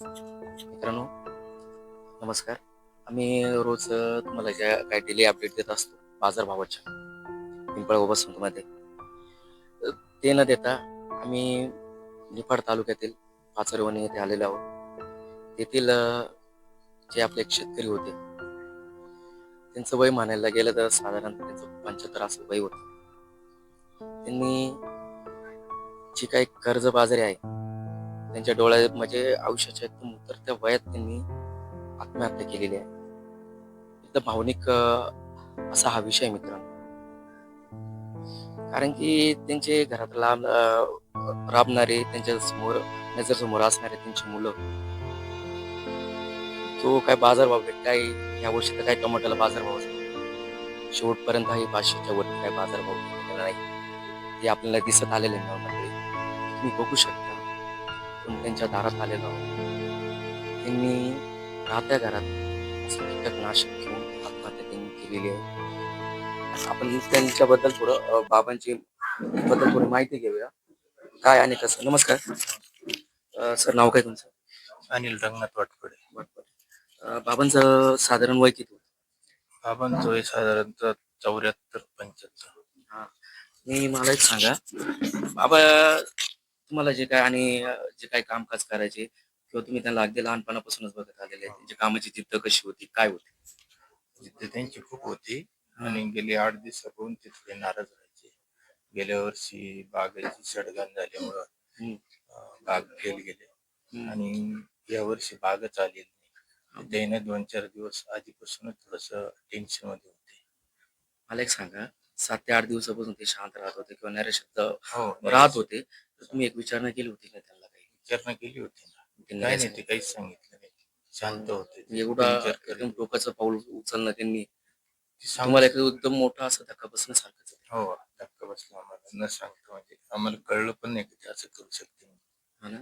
मित्रांनो नमस्कार. आम्ही रोज तुम्हाला ज्या काही डेली अपडेट देत असतो बाजारभावाच्या पिंपळ वसंतमध्ये ते न देता आम्ही निफाड तालुक्यातील पाचरवणी येथे आलेलो आहोत. तेथील जे आपले शेतकरी होते त्यांचं वय म्हणायला गेलं तर साधारण त्यांचं पंच्याहत्तर असं वय होतं. त्यांनी जी काही कर्जबाजारी आहे त्यांच्या डोळ्या म्हणजे आयुष्याच्या एकदम उतरत्या वयात त्यांनी आत्महत्या केलेली आहे. एकदम भावनिक असा हा विषय मित्रांनो. कारण की त्यांचे घरात लांब राबणारे त्यांच्यासमोर नजर समोर असणारे त्यांची मुलं. तो काय बाजारभाव भेट काय या वर्षी तर काय टोमॅटोला बाजारभाव असतो? शेवटपर्यंत ही पाचशेच्या वरती काय बाजारभाव गेलेला नाही. ते आपल्याला दिसत आलेले आहे तुम्ही बघू शकता. पण त्यांच्या दारात आलेलो आहोत. त्यांनी राहत्या घरात असं कीटकनाशक घेऊन आत्महत्या त्यांनी केलेली आहे. आपण त्यांच्याबद्दल थोडं बाबांची बद्दल थोडी माहिती घेऊया. काय आणि कसं? नमस्कार. सर नाव काय तुमचं? अनिल रंगनाथ वाटकडे. अं, बाबांचं साधारण वय किती? बाबांचं वय साधारणतः चौऱ्याहत्तर पंच्याहत्तर. मी मला एक सांगा. बाबा तुम्हाला जे काय आणि अं, जे काही कामकाज करायचे किंवा तुम्ही त्यांना अगदी लहानपणापासूनच बघत आलेले आहे त्यांच्या कामाची जिद्द कशी होती काय होती? जिद्द त्यांची खूप होती. आणि गेली आठ दिवसापासून ते थोडे नाराज राहायचे. गेल्या वर्षी बागेची सडगण झाल्यामुळं हम्म. अं, बाग फेल गेले. हम्म. आणि या वर्षी बागच आली नाही. त्याने दोन चार दिवस आधीपासूनच थोडस टेन्शनमध्ये होते. मला एक सांगा सात ते आठ दिवसापासून ते शांत राहत होते किंवा नैरे शब्द हो राहत होते. तुम्ही एक विचारणा केली होती का त्यांना काही? विचारणा केली होती ना. काय नाही ते काहीच सांगितलं नाही. शांत होते. एवढा एकदम टोकाचं पाऊल उचलणं त्यांनी. ते सांगू तुम्हाला एक एकदम मोठा असं धक्का बसण्यासारखंच. हो धक्का बसला आम्हाला. न सांगतो म्हणजे आम्हाला कळलं पण नाही की ते असं करू शकते हा ना?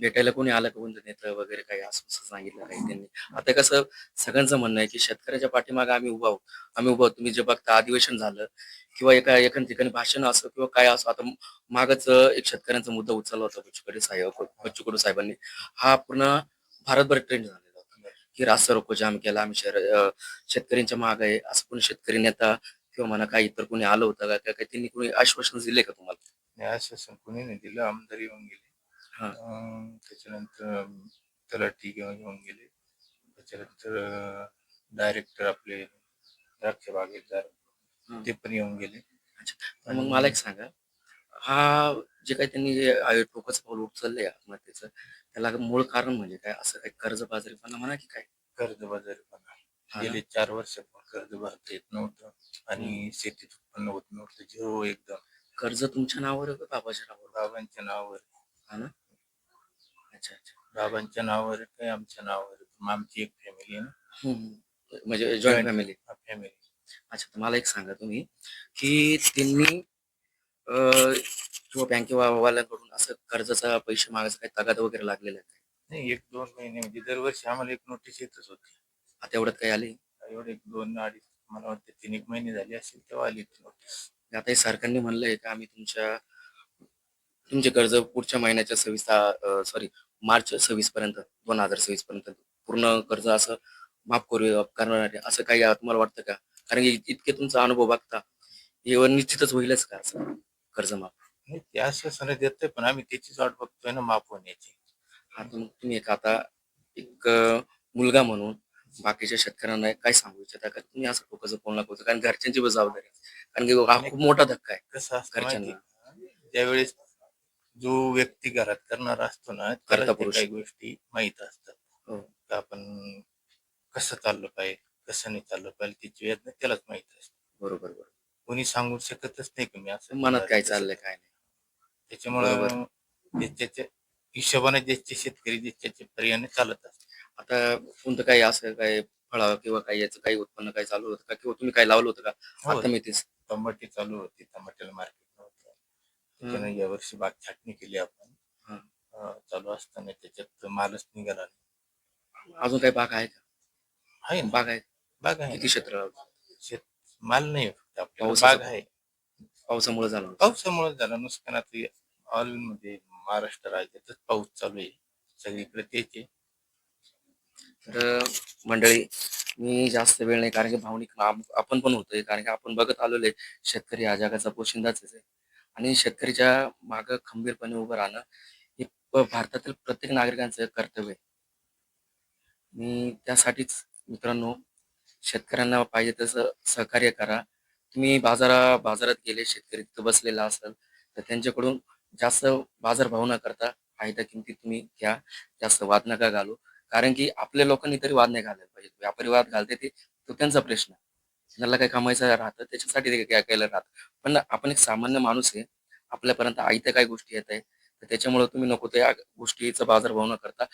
भेटायला कोणी आलं का? कोणतं नेत्र वगैरे काही असं असं सांगितलं काही त्यांनी. आता कसं सगळ्यांचं म्हणणं आहे की शेतकऱ्याच्या पाठीमागे आम्ही उभा आहोत. आम्ही उभा आहोत. तुम्ही जे बघता अधिवेशन झालं किंवा एका एका ठिकाणी भाषण असो किंवा काय असो आता मागच एक शेतकऱ्यांचा मुद्दा उचलला होता बच्चू साहेब बच्चू कडू साहेबांनी. हा पूर्ण भारतभर ट्रेंड झालेला होता. की रास्ता रोको जाम केला आम्ही शहर शेतकऱ्यांच्या माग आहे. असं कोणी शेतकरी नेता किंवा म्हणा काही इतर कोणी आलं होतं का? काय त्यांनी कोणी आश्वासन दिले का तुम्हाला? आश्वासन कोणी नाही दिलं. आमदार येऊन गेले. हा. अं, त्याच्यानंतर तलाठी घेऊन येऊन गेले. त्याच्यानंतर डायरेक्टर आपले द्राक्ष बागेदार हं. ते पण येऊन गेले. मग मला एक सांगा हा जे काही त्यांनी जे टोकाचं पाऊल उचललंय आत्महत्येचं त्याला मूळ कारण म्हणजे काय? असं काही कर्जबाजारीपणा म्हणा की काय? कर्जबाजारीपणा हा. ना? गेले चार वर्ष कर्ज भरता येत नव्हतं आणि शेतीत उत्पन्न होत नव्हतं. झिरो एकदम. कर्ज तुमच्या नावावर आहे का बाबाच्या नावावर? बाबांच्या नावावर. हा ना? अच्छा अच्छा बाबांच्या नावावर आहे काय आमच्या नावावर आहे. मग आमची एक फॅमिली आहे ना हम्म. म्हणजे जॉईंट Joint. फॅमिली फॅमिली अच्छा तर मला एक सांगा तुम्ही की त्यांनी अं, किंवा बँकेवाल्यांकडून असं कर्जाचा पैसे मागायचा काही तगादा वगैरे लागलेला आहे का? नाही एक दोन महिने म्हणजे दरवर्षी आम्हाला एक नोटीस येतच होती आता एवढ्यात काही आले एवढे एक दोन अडीच मला वाटतं तीन एक महिने झाले असेल तेव्हा आली ती नोटीस आता हे सरकारने म्हणलंय का आम्ही तुमच्या तुमचे कर्ज पुढच्या महिन्याच्या सव्वीस सॉरी मार्च सव्वीस पर्यंत दोन हजार सव्वीस पर्यंत पूर्ण कर्ज असं माफ करू करणार आहे असं काही तुम्हाला वाटतं का कारण की इतके तुमचा अनुभव बघता हे निश्चितच होईलच का असं कर्ज माफ ते आश्वासन देतोय पण आम्ही त्याचीच वाट बघतोय ना माफ होण्याची आता मग तुम्ही एक आता एक मुलगा म्हणून बाकीच्या शेतकऱ्यांना काय सांगू इच्छिता का तुम्ही असं टोकाचं नका उचलू. कारण घरच्यांची पण जबाबदारी. कारण की हा खूप मोठा धक्का आहे कसं घरच्यांना. त्यावेळेस जो व्यक्ती घरात करणार असतो ना त्याला पुरुष. काही गोष्टी माहीत असतात. हो. का आपण कसं चाललं पाहिजे कसं नाही चाललं पाहिजे त्याची वेदना त्यालाच माहीत असते. बरोबर बरोबर. कोणी सांगू शकतच नाही की मी असं मनात काय चाललंय काय नाही. त्याच्यामुळं त्याच्या हिशोबाने ज्याचे शेतकरी ज्याच्या पर्यायाने चालत असतात. आता कोणतं काही असं काय फळा किंवा काही याचं काही उत्पन्न काही चालू होतं का? किंवा तुम्ही काही लावलं होतं का? हो, आता मी तेच. टमाटे चालू होती टमाट्याला मार्केट त्याच्यानं यावर्षी बाग छाटणी केली आपण. अं, चालू असताना त्याच्यात मालच निघाला नाही. अजून काही बाग आहे का? आहे ना. बाग आहे. बाग आहे किती क्षेत्र? शेत माल नाही फक्त आपल्याला पावसाचं बाग आहे. पावसामुळे झालं होतं. पावसामुळे झालं. नुकसान आता ऑलमध्ये महाराष्ट्र राज्यातच पाऊस चालू आहे. सगळीकडे तेच आहे. तर मंडळी मी जास्त वेळ नाही कारण की भावनिक आपण पण होतोय. कारण की आपण बघत आलेलो आहे. शेतकरी हा जगाचा पोशिंदाच आहे. आणि शेतकरीच्या मागं खंबीरपणे उभं राहणं हे प- भारतातील प्रत्येक नागरिकांचं कर्तव्य आहे. त्यासाठीच मित्रांनो शेतकऱ्यांना पाहिजे तसं सहकार्य करा. तुम्ही बाजारा बाजारात गेले शेतकरी तिथं बसलेला असेल तर त्यांच्याकडून जास्त बाजारभाव न करता आहे त्या किमतीत तुम्ही घ्या. जास्त वाद नका घालू. कारण की आपल्या लोकांनी तरी वाद नाही घालायला पाहिजे. व्यापारी वाद घालते ते तो त्यांचा प्रश्न त्यांना काही कमायचं राहतं त्याच्यासाठी ते काय केलं राहतं. पण आपण एक सामान्य माणूस आहे आपल्यापर्यंत आयत्या काय गोष्टी येत आहे तर त्याच्यामुळे तुम्ही नको त्या गोष्टीचा बाजारभाव न करता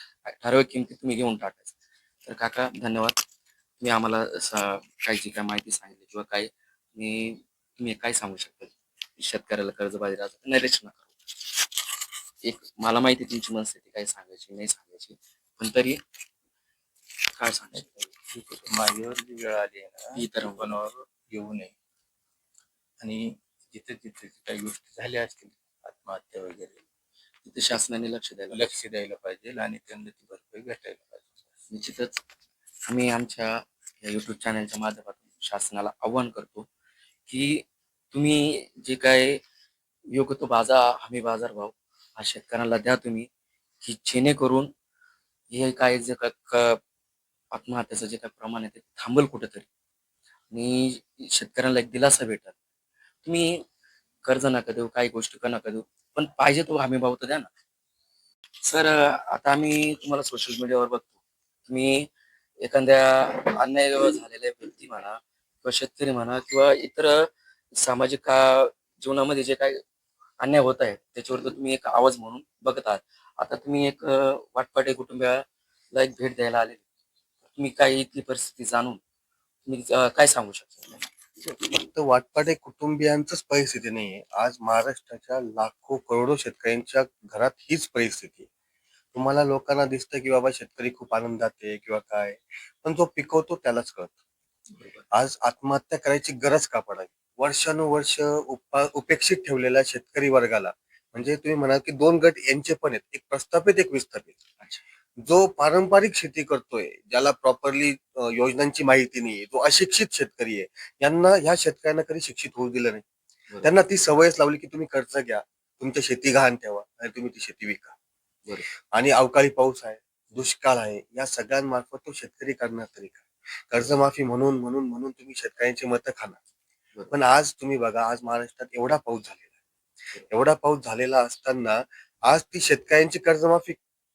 ठराविक किमतीत तुम्ही घेऊन टाकायचं. तर काका धन्यवाद. तुम्ही आम्हाला स- काही जी काय माहिती सांगितली किंवा काय मी तुम्ही काय सांगू शकता? शेतकऱ्याला कर्जबाजारी राहतं नाही रचना करू एक मला माहिती तुमची मनस्थिती काय सांगायची नाही सांगायची पण तरी काय सांगायचं? माझ्यावर जी वेळ आली आहे ना कोणावर येऊ नये. आणि जिथे जिथे काही गोष्टी झाल्या असतील आत्महत्या वगैरे तिथे शासनाने लक्ष द्यायला लक्ष द्यायला पाहिजे आणि त्यांना ती भरपाई भेटायला पाहिजे. निश्चितच आम्ही आमच्या या युट्यूब चॅनलच्या माध्यमातून शासनाला आव्हान करतो की तुम्ही जे काय योग्य तो बाजार हमी बाजार भाव हा शेतकऱ्यांना द्या तुम्ही की जेणेकरून हे काय जे आत्महत्याचं जे काय प्रमाण आहे ते थांबल कुठेतरी. आणि शेतकऱ्यांना एक दिलासा भेटल. तुम्ही कर्ज नका देऊ काही गोष्टी का नका देऊ पण पाहिजे तो हमी भाव तर द्या ना. सर आता आम्ही तुम्हाला सोशल मीडियावर बघतो. तुम्ही एखाद्या अन्याय झालेल्या व्यक्ती म्हणा किंवा शेतकरी म्हणा किंवा इतर सामाजिक का जीवनामध्ये जे काही अन्याय होत आहे त्याच्यावर तुम्ही एक आवाज म्हणून बघत आहात. आता तुम्ही एक वाटपाटे कुटुंबियाला एक भेट द्यायला आलेली. तुम्ही काय इथली परिस्थिती जाणून तुम्ही अं, काय सांगू शकता? फक्त वाटपाटे कुटुंबियांचंच परिस्थिती नाहीये. आज महाराष्ट्राच्या लाखो करोडो शेतकऱ्यांच्या घरात हीच परिस्थिती आहे. तुम्हाला लोकांना दिसतं की बाबा शेतकरी खूप आनंदात आहे किंवा काय पण जो पिकवतो त्यालाच कळत. आज आत्महत्या करायची गरज का पडावी? वर्षानुवर्ष उपा उपेक्षित ठेवलेल्या शेतकरी वर्गाला म्हणजे तुम्ही म्हणाल की दोन गट यांचे पण आहेत एक प्रस्थापित एक विस्थापित. अच्छा. जो पारंपरिक शेती करतोय ज्याला प्रॉपरली योजनांची माहिती नाही जो अशिक्षित शेतकरी आहे यांना ह्या शेतकऱ्यांना कधी शिक्षित होऊ दिलं नाही. त्यांना ती सवयच लावली की तुम्ही कर्ज घ्या तुमच्या शेती गहाण ठेवा आणि तुम्ही ती शेती विका. आणि अवकाळी पाऊस आहे दुष्काळ आहे या सगळ्यांमार्फत तो शेतकरी करणार तरी काय कर्जमाफी म्हणून म्हणून म्हणून तुम्ही शेतकऱ्यांची मतं खाणार. पण आज तुम्ही बघा आज महाराष्ट्रात एवढा पाऊस झालेला आहे एवढा पाऊस झालेला असताना आज ती शेतकऱ्यांची कर्जमाफी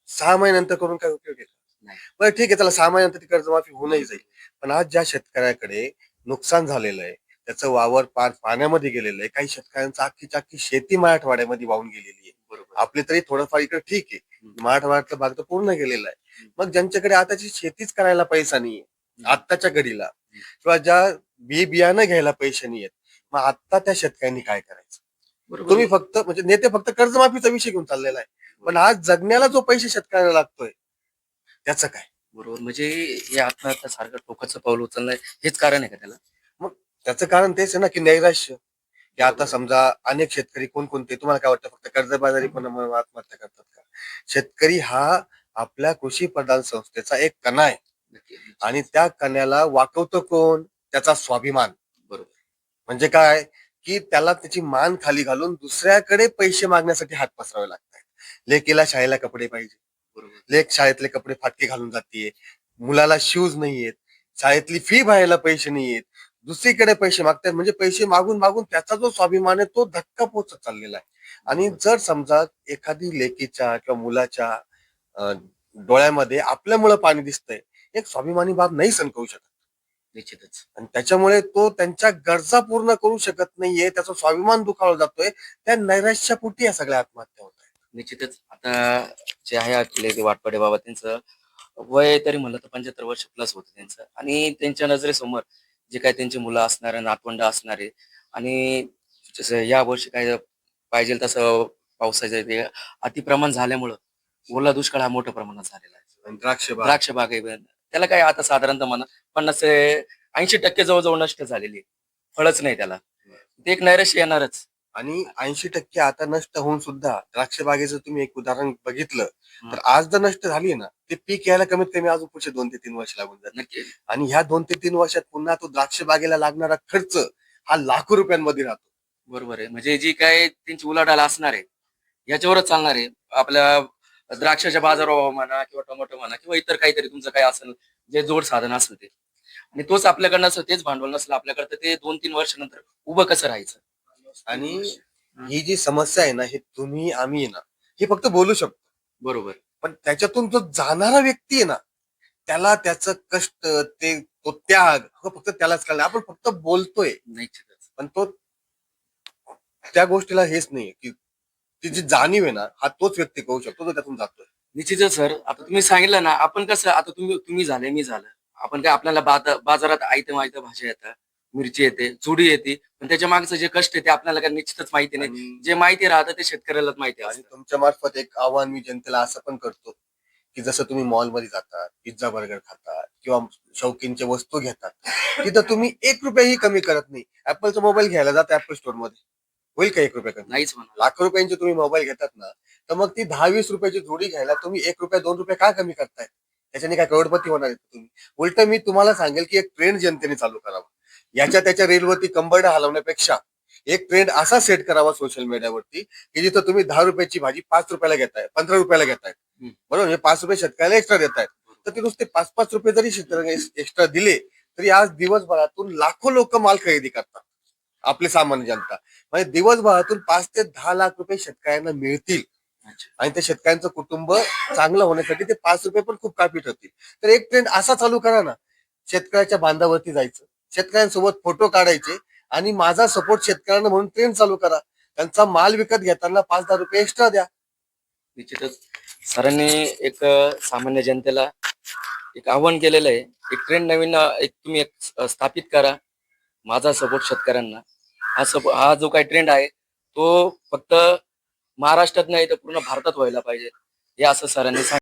सहा महिन्यानंतर करून काय उपयोग आहे? नाही. बरं ठीक आहे चला सहा महिन्यानंतर ती कर्जमाफी होऊनही जाईल. पण आज ज्या शेतकऱ्याकडे नुकसान झालेलं आहे त्याचं वावर पार पाण्यामध्ये गेलेलं आहे काही शेतकऱ्यांचं अख्खीची अख्खी शेती मराठवाड्यामध्ये वाहून गेलेली आहे. बरोबर. आपले तरी थोडंफार इकडे ठीक आहे. मराठवाड्यातला भाग तर पूर्ण गेलेला आहे. मग ज्यांच्याकडे आताची शेतीच करायला पैसा नाहीये आत्ताच्या घडीला किंवा ज्या बी बियाणं घ्यायला पैसे नाहीयेत मग आता त्या शेतकऱ्यांनी काय करायचं? तुम्ही फक्त म्हणजे नेते फक्त कर्जमाफीचा विषय घेऊन चाललेला आहे. पण आज जगण्याला जो पैसे शेतकऱ्याला लागतोय त्याचं काय? बरोबर. म्हणजे हे आत्महत्या सारखं टोकाचं पाऊल उचलणं हेच कारण आहे का त्याला? त्याचं कारण तेच आहे ना की नैराश्य. की आता समजा अनेक शेतकरी कोणकोणते तुम्हाला काय वाटतं? फक्त कर्जबाजारी पण आत्महत्या करतात का? शेतकरी हा आपल्या कृषी प्रधान संस्थेचा एक कणा आहे. आणि त्या कण्याला वाकवतो कोण? त्याचा स्वाभिमान. बरोबर. म्हणजे काय? की त्याला त्याची मान खाली घालून दुसऱ्याकडे पैसे मागण्यासाठी हात पसरावे लागतात. लेकीला शाळेला कपडे पाहिजे. लेख शाळेतले कपडे फाटके घालून जाते मुलाला शूज नाहीयेत. शाळेतली फी भरायला पैसे नाहीयेत. दुसरीकडे पैसे मागतात म्हणजे पैसे मागून मागून त्याचा जो स्वाभिमान आहे तो धक्का पोचत चाललेला आहे. आणि जर समजा एखादी लेकीच्या किंवा मुलाच्या डोळ्यामध्ये आपल्यामुळं पाणी दिसतंय एक स्वाभिमानी बाब नाही करू शकत. निश्चितच. आणि त्याच्यामुळे तो त्यांच्या गरजा पूर्ण करू शकत नाहीये. त्याचा स्वाभिमान दुखावला जातोय. त्या नैराश्यापोटी या सगळ्या आत्महत्या निश्चितच आता जे आहे आपले ते वाटपाडे बाबा त्यांचं वय तरी म्हणलं तर पंच्याहत्तर वर्ष प्लस होतं त्यांचं. आणि त्यांच्या नजरेसमोर जे काही त्यांची मुलं असणार नातवंड असणारे आणि जसं या वर्षी काय पाहिजे तसं पावसाचं ते अतिप्रमाण झाल्यामुळं ओला दुष्काळ हा मोठ्या प्रमाणात झालेला आहे. द्राक्ष द्राक्ष बाग आहे. त्याला काय आता साधारणतः म्हणा पन्नास ऐंशी टक्के जवळजवळ नष्ट झालेली आहे. फळच नाही त्याला. ते एक नैराश्य येणारच. आणि ऐंशी टक्के आता नष्ट होऊन सुद्धा द्राक्ष बागेचं तुम्ही एक उदाहरण बघितलं तर. आज जर नष्ट झाली ना ते पीक यायला कमीत कमी अजून पुढचे दोन ते तीन वर्ष लागून नक्की आणि ह्या दोन ते तीन वर्षात पुन्हा तो द्राक्ष बागेला लागणारा खर्च हा लाखो रुपयांमध्ये राहतो. बरोबर आहे. म्हणजे जी काय त्यांची उलाढाल असणार आहे याच्यावरच चालणार आहे. आपल्या द्राक्षाच्या बाजारभाव म्हणा किंवा टोमॅटो म्हणा किंवा इतर काहीतरी तुमचं काय असेल जे जोड साधन असेल ते. आणि तोच आपल्याकडे नसेल तेच भांडवल नसेल आपल्याकडे तर ते दोन तीन वर्षानंतर उभं कसं राहायचं? आणि ही. जी समस्या आहे ना हे तुम्ही आम्ही आहे ना हे फक्त बोलू शकतो. बरोबर. पण त्याच्यातून जो जाणारा व्यक्ती आहे ना त्याला त्याचं कष्ट ते तो त्याग हो फक्त त्यालाच कळलं आपण फक्त बोलतोय. निश्चितच पण तो त्या गोष्टीला हेच नाहीये की ती जी जाणीव आहे ना हा तोच व्यक्ती करू शकतो तो त्यातून जातोय. निश्चितच सर. आता तुम्ही सांगितलं ना आपण कसं आता तुम्ही तुम्ही झाले मी झालं. आपण काय आपल्याला बाजा- बाजारात आयतं माहिती भाज्या येतात मिरची येते जुडी येते. पण त्याच्या मागचं जे कष्ट आहे ते आपल्याला निश्चितच माहिती नाही. जे माहिती राहतं ते शेतकऱ्यालाच माहिती आणि असतं. तुमच्या मार्फत एक आव्हान मी जनतेला असं पण करतो की जसं तुम्ही मॉलमध्ये जातात पिझ्झा बर्गर खातात किंवा शौकींच्या वस्तू घेतात तिथं तुम्ही एक रुपयाही कमी करत नाही. ऍपलचा मोबाईल घ्यायला जात ऍपल स्टोरमध्ये. होईल का एक रुपया कमी? नाहीच म्हणा लाखो रुपयांचे तुम्ही मोबाईल घेतात ना तर मग ती दहा वीस रुपयाची जोडी घ्यायला तुम्ही एक रुपया दोन रुपये का कमी करताय? त्याच्याने काय करोडपती होणार आहे तुम्ही? उलट मी तुम्हाला सांगेल की एक ट्रेंड जनतेने चालू करावा. याच्या त्याच्या रेलवरती कंबरडा हलवण्यापेक्षा एक ट्रेंड असा सेट करावा सोशल मीडियावरती की जिथं तुम्ही दहा रुपयाची भाजी पाच रुपयाला घेताय पंधरा रुपयाला घेताय. बरोबर? हे पाच रुपये शेतकऱ्याला एक्स्ट्रा देत आहेत तर ते नुसते पाच पाच रुपये जरी शेतकऱ्याला एक्स्ट्रा दिले तरी आज दिवसभरातून लाखो लोक माल खरेदी करतात. आपले सामान्य जनता. म्हणजे दिवसभरातून पाच ते दहा लाख रुपये शेतकऱ्यांना मिळतील. आणि त्या शेतकऱ्यांचं कुटुंब चांगलं होण्यासाठी ते पाच रुपये पण खूप काफी ठरतील तर एक ट्रेंड असा चालू करा ना शेतकऱ्याच्या बांधावरती जायचं. शेतकऱ्यांसोबत फोटो काढायचे आणि माझा सपोर्ट शेतकऱ्यांना म्हणून ट्रेन चालू करा. त्यांचा माल विकत घेताना पाच दहा रुपये एक्स्ट्रा द्या. निश्चितच. सरांनी एक सामान्य जनतेला एक आव्हान केलेलं आहे. एक ट्रेंड नवीन एक तुम्ही एक स्थापित करा. माझा सपोर्ट शेतकऱ्यांना. हा सपो हा जो काही ट्रेंड आहे तो फक्त महाराष्ट्रात नाही तर पूर्ण भारतात व्हायला पाहिजे. हे असं सरांनी सांगितलं.